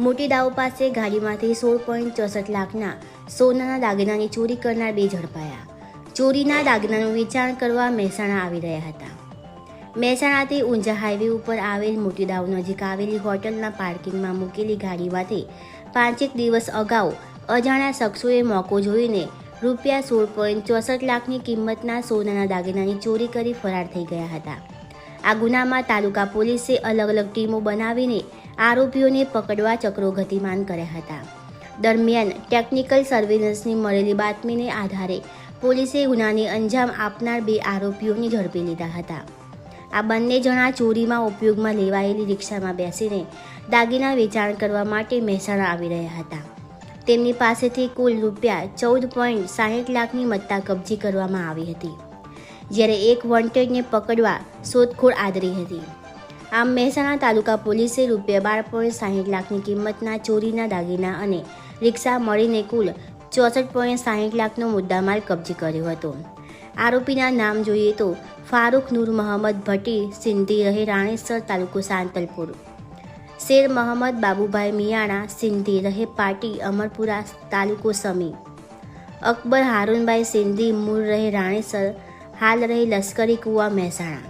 મોટી દાવ પાસે ગાડીમાંથી સોળ પોઈન્ટ ચોસઠ લાખના સોનાના દાગીનાની ચોરી કરનાર બે ઝડપાયા. ચોરીના દાગીનાનું વેચાણ કરવા મહેસાણા આવી રહ્યા હતા. મહેસાણાથી ઊંઝા હાઈવે ઉપર આવેલ મોટી દાવ નજીક આવેલી હોટલના પાર્કિંગમાં મૂકેલી ગાડીમાંથી પાંચેક દિવસ અગાઉ અજાણ્યા શખ્સોએ મોકો જોઈને રૂપિયા સોળ પોઈન્ટ ચોસઠ લાખની કિંમતના સોનાના દાગીનાની ચોરી કરી ફરાર થઈ ગયા હતા. આ ગુનામાં તાલુકા પોલીસે અલગ અલગ ટીમો બનાવીને આરોપીઓને પકડવા ચક્રો ગતિમાન કર્યા હતા. દરમિયાન ટેકનિકલ સર્વેલન્સની મળેલી બાતમીને આધારે પોલીસે ગુનાને અંજામ આપનાર બે આરોપીઓને ઝડપી લીધા હતા. આ બંને જણા ચોરીમાં ઉપયોગમાં લેવાયેલી રિક્ષામાં બેસીને દાગીના વેચાણ કરવા માટે મહેસાણા આવી રહ્યા હતા. તેમની પાસેથી કુલ રૂપિયા ચૌદ પોઈન્ટ સાહીઠ લાખની મત્તા કબજી કરવામાં આવી હતી. જ્યારે એક વોન્ટેડને પકડવા શોધખોળ આદરી હતી. આમ મહેસાણા તાલુકા પોલીસે રૂપિયા બાર પોઈન્ટ સાહીઠ લાખની કિંમતના ચોરીના દાગીના અને રિક્ષા મળીને કુલ ચોસઠ પોઈન્ટ સાહીઠ લાખનો મુદ્દામાલ કબજે કર્યો હતો. આરોપીના નામ જોઈએ તો ફારૂક નૂર મોહમ્મદ ભટ્ટી, સિંધી રહે રાણેસર તાલુકો સાંતલપુર. શેર મોહમ્મદ બાબુભાઈ મિયાણા, સિંધી રહે પાટી અમરપુરા તાલુકો સમી. અકબર હારૂનભાઈ સિંધી મૂળ રહે રાણેસર, હાલ રહે લશ્કરી કુવા મહેસાણા.